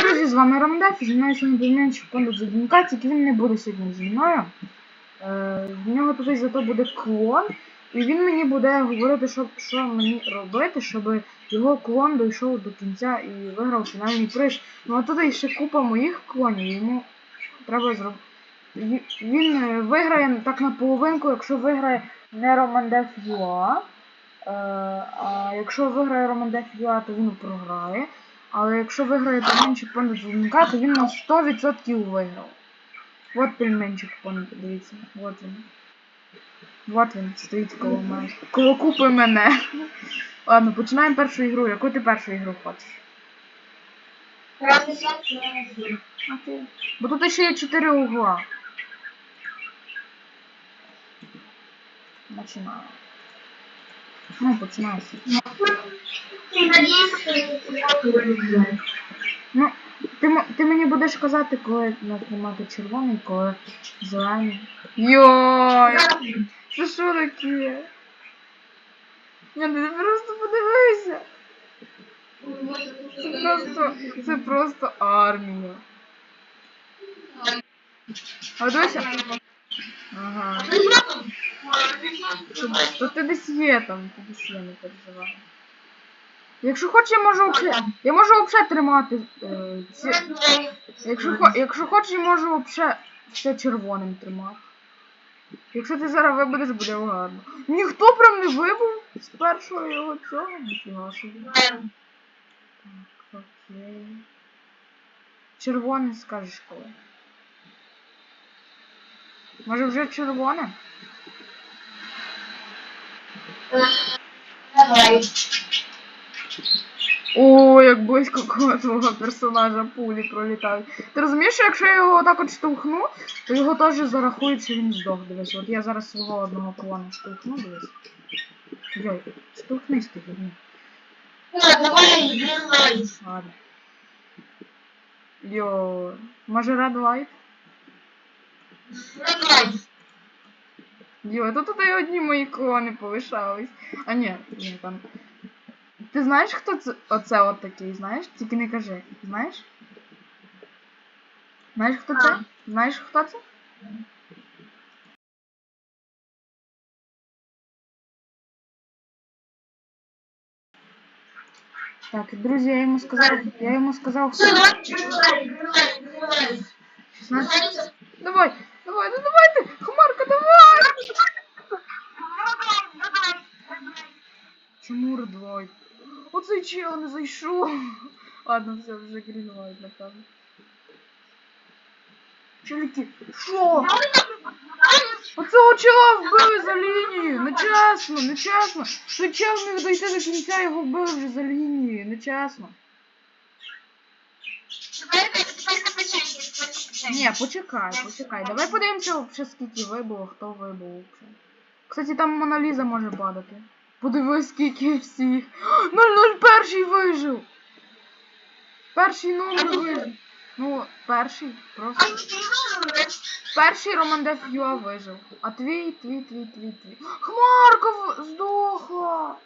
друзі, з вами зі мною сьогодні Дем'янчик Кондот Задінка, тільки він не буде сьогодні зі мною. Е, в нього тут зато буде клон, і він мені буде говорити, що, що мені робити, щоб його клон дійшов до кінця і виграв фінальний приз. Ну а тут ще купа моїх клонів, йому треба зробити. Він е, виграє так на половинку, якщо виграє не Романдеф Юа. Е, а якщо виграє Романдеф Юа, то він програє. Але якщо виграє пельменчик понад Зеленка, то він на 100% виграв. От пельменчик понад, дивіться. От він. От він стоїть коло мене. Коло купи мене. Ладно, починаємо першу ігру. Яку ти першу ігру хочеш? Окей. Бо тут ще є 4 угла. Починаємо. Ну, починаємо. Ну, ти, ти мені будеш казати, коли нажимати червоний, коли зелений. Йой! Це що таке? Ні, ти просто подивися. Це просто, це просто армія. А дивися. Ага. То ти десь є там, ти десь є, не переживай. Якщо хочеш, я можу взагалі. Я можу взагалі тримати. Е. Якщо, хо... Якщо хочеш, я можу взагалі все червоним тримати. Якщо ти зараз вибудеш, буде гарно. Ніхто прям не вибув з першого його цього. Ніфіга. Так, окей. Червоне скажеш коли. Може вже червоне? О, як близько коло твого персонажа пулі пролітають. Ти розумієш, що якщо я його отак от штовхну, то його теж зарахують, що він здох. Дивись, от я зараз свого одного клона штовхну, дивись. Йой, штовхнись ти, ні. Ладно. Йо, може Red Light? То тут і одні мої клони полишались. А ні, ні, там. Ти знаєш, хто це оце от такий, знаєш? Тільки не кажи. Знаєш? Знаєш, хто це? Знаєш, хто це? Так, друзі, я йому сказав, я йому сказав, хто 16. Давай, давай, ну давайте! Хмарка, давай! Чому редвайт? Оцей чел не зайшов. Ладно, все, вже грінвайт, напевно. Челіки, що? Оцього чела вбили за лінію! Нечесно, нечесно! Той чел не дойти до кінця, його вбили вже за лінією, нечесно. Ні, почекай, почекай. Давай подивимося взагалі, скільки вибуло, хто вибув. Кстати, там Моналіза може падати. Подивись, скільки всіх. 001 вижив! Перший номер вижив. Ну, перший, просто. Перший Романдеф Юа вижив. А твій, твій, твій, твій, твій. Хмарка в- здохла!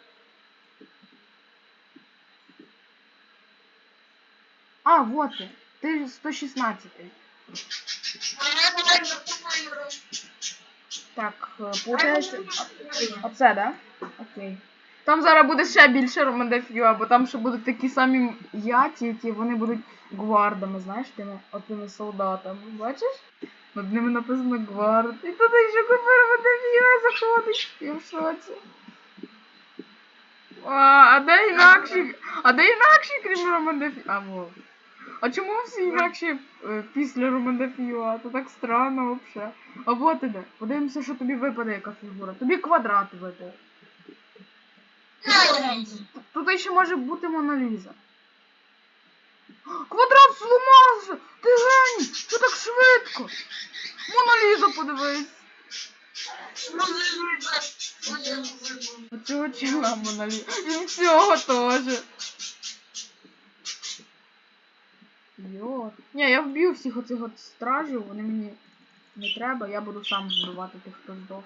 А, вот ти. Ти 116. Так, е, получається. Оце, да? Окей. Там зараз буде ще більше Романдеф Юа, бо там ще будуть такі самі я, тільки вони будуть гвардами, знаєш, тими отими солдатами. Бачиш? Над ними написано гвард. І тут ще купа Романдеф Юа заходить. Я в шоці. А, а де інакші? А де інакші, крім Романдеф А, во. А чому всі інакші е, після Романдеф Юа? Це так странно взагалі. А вот іде. Подивимося, що тобі випаде яка фігура. Тобі квадрат випав. Тут ще може бути Моналіза. Квадрат зламався! Ти геній! Що так швидко? Моналіза подивись! Оцього чела Моналіза. І всього теж. Йо. Ні, я вб'ю всіх оцих от стражів, вони мені не треба, я буду сам вбивати тих, хто здох.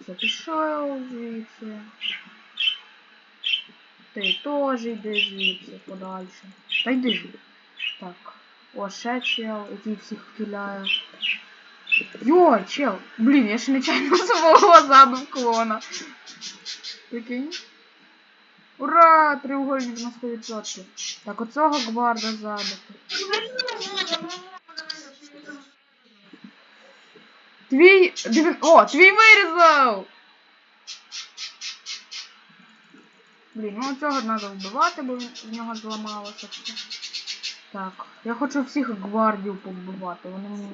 Все, пішов звідси. Ти теж йди звідси подальше. Та йди звідси. Так. О, ще чел, який всіх киляє. Йой, чел! Блін, я ще нечайно свого заду клона. Прикинь? Ура! Треугольник на 100%. Так, оцього гварда забити. Твій. Дивін... О, твій вирізав! Блін, ну цього треба вбивати, бо в нього зламалося все. Так, я хочу всіх гвардів побивати, вони мені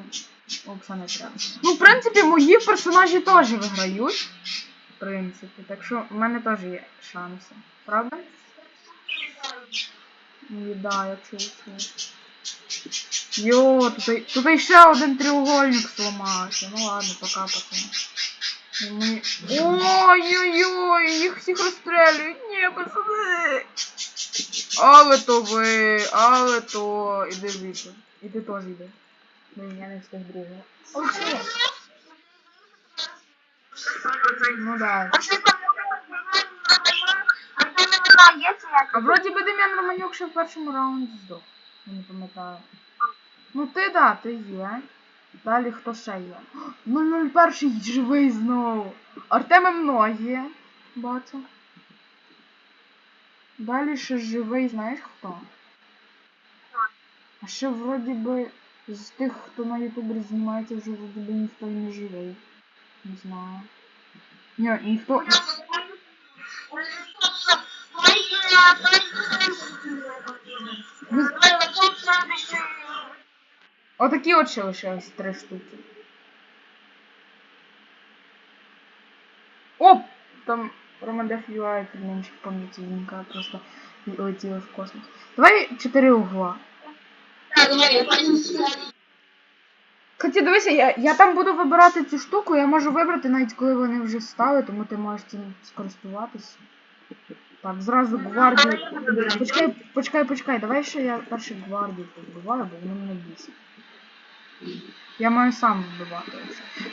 не треба. Ну, в принципі, мої персонажі теж виграють. В принципі, так що в мене теж є шанси. Правда? Ні, да, я чув. Йо, тут, тут ще один треугольник сломався. Ну ладно, пока, пацани. Ми... Ой-ой-ой, їх всіх розстрелюють. Ні, пацани. Але то ви, але то. Іди звідси. І ти теж йди. Блін, я не встиг другого. Окей. Ну да. А вроді би Дем'ян Романюк ще в першому раунді здох. Я не пам'ятаю. Ну ти да, ти є. Далі хто ще є? 001 живий знову. Артем МНО є. Бачу. Далі ще живий, знаєш хто? А ще вроді би з тих, хто на ютубі знімається, вже вроді би ніхто і не живий. Не знаю. Ні, ніхто. Ну, Отакі от ще лишилось три штуки. Оп! Там Романдеф UI менше пам'яті вінка просто летіла в космос. Давай чотири угла. Кстати, дивися, я, я там буду вибирати цю штуку, я можу вибрати навіть коли вони вже стали, тому ти можеш цим скористуватися. Так, зразу гвардію. Почекай, почекай, почекай, давай ще я перше гвардію побиваю, бо вони мене бісять. Я маю сам вбивати.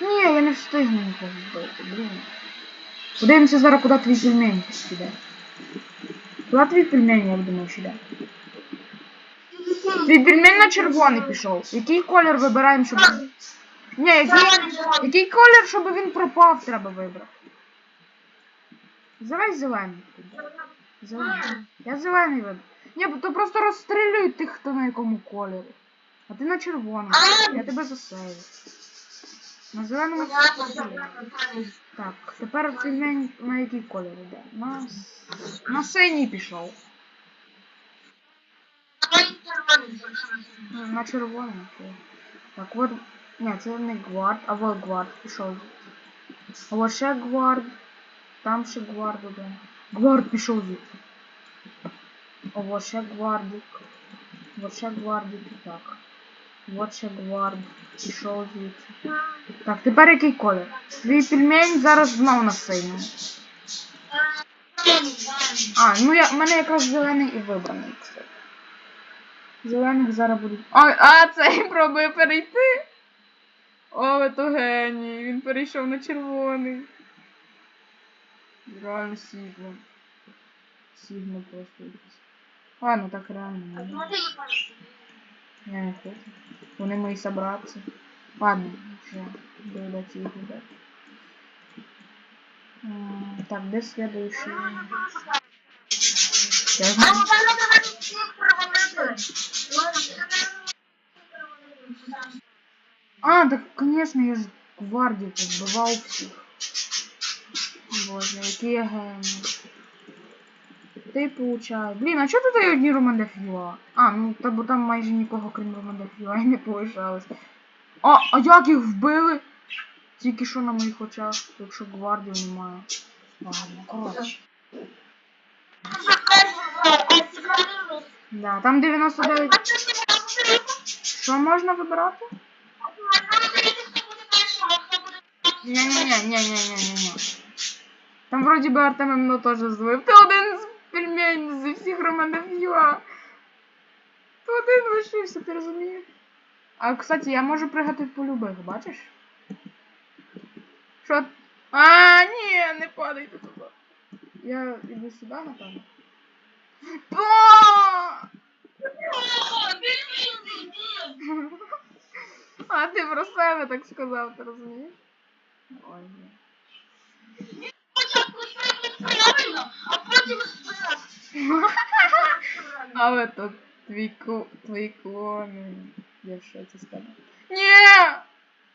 Ні, я не встигну нікого вбити, блін. Подивимося зараз, куди твій пельмень піде. Куди твій пельмень, як думаєш, іде? Твій пельмень на червоний пішов. Який колір вибираємо, щоб. Ні, який, який колір, щоб він пропав, треба вибрати. Давай зелений. Зелений. Я зелений виберу. Ні, то просто розстрілюють тих, хто на якому кольорі. А ти на червоному. Я тебе засею. На зеленому. Так, тепер пельмень на який колір йде? На, на синій пішов. На червоний. окей. Так, от. Ні, це не гвард, а вот гвард пішов. А от ще гвард. Там ще гвард один. Гвард пішов звідси. А от ще гвардик. Вот ще гвардик і так. Вот ще гвард. Пішов звідси. Так, тепер який колір? Твій пельмень зараз знов на синьому. А, ну я, в мене якраз зелений і вибраний, кстати. Зелених зараз будуть. А, а цей пробує перейти. О, то геній. Він перейшов на червоний. Реально сігло. Сігно просто якось. Ладно, так реально. не. Я не хочу. Вони мої собратці. Ладно, вже доїдати їх. М, Так, де следующий? Я знаю. А, так, конечно, я ж гвардію позбивав всіх. Боже, який я. Ти получай. Блін, а чого тут є одні Романдефюа? А, ну та там майже нікого, крім Романдефюа, і не полишалось. А, а як їх вбили? Тільки що на моїх очах, якщо гвардію немає. Ладно, коротше. Да, там 99. Що можна вибирати? Ні-ні-ні-ні-ні-ні-ні. Там вроді би Артем МНО теж злив. Ти один з пельмень зі всіх Романов.ua. Ти один лишився, ти розумієш? А, кстати, я можу пригати по любих, бачиш? Що? А, ні, не падайте туди. Я іду сюди, напевно. Ба! А ти про себе так сказав, ти розумієш? Ой, ні. Спочатку а потім себе. Але тут твій ку... твої. Я в шоці з тебе. Ні!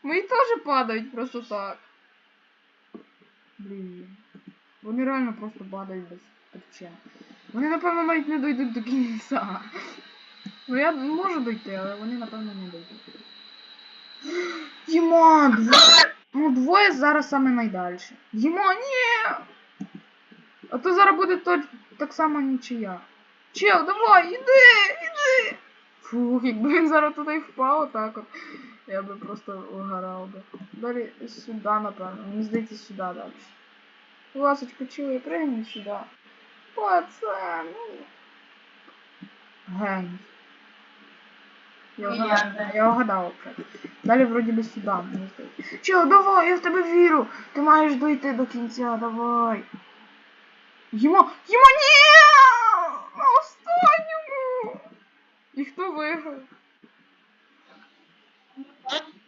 Мої теж падають просто так. Блін. Вони реально просто падають без причин. Вони, напевно, навіть не дойдуть до кінця. Ну я можу дойти, але вони, напевно, не дойдуть. Єма, двоє. Ну, двоє зараз саме найдальше. Єма, ні! А то зараз буде то, так само нічия. Чел, давай, іди, іди. Фух, якби він зараз туди впав, так от. Я би просто вигорав би. Далі сюди, напевно. Мені здається, сюди далі. Ласочка, чує, пригни сюди. Пацан. ну. Я вгадав, я вже. Далі вроді би сюди. Чел, давай, я в тебе вірю. Ти маєш дойти до кінця, давай. Йому, йому ні! На останньому! І хто виграв?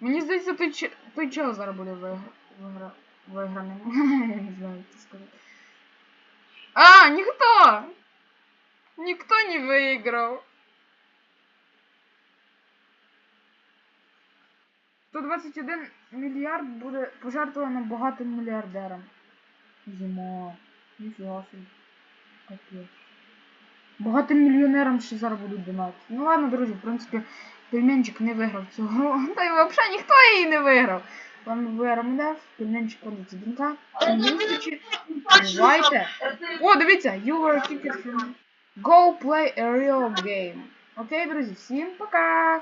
Мені здається, той, той чел зараз буде вигра... Вигра... виграним. Я не знаю, як це сказати. А, ніхто! Ніхто не виграв. 121 мільярд буде пожертвовано багатим мільярдерам. Зима. Ніфіга собі. Капець. Багатим мільйонерам ще зараз будуть донатити. Ну ладно, друзі, в принципі, пельменчик не виграв цього. Та й взагалі ніхто її не виграв. Вам виграв мене, пельменчик ходить дзвінка. Всім до зустрічі. Бувайте. О, дивіться, you were a ticket from... Go play a real game. Окей, друзі, всім пока!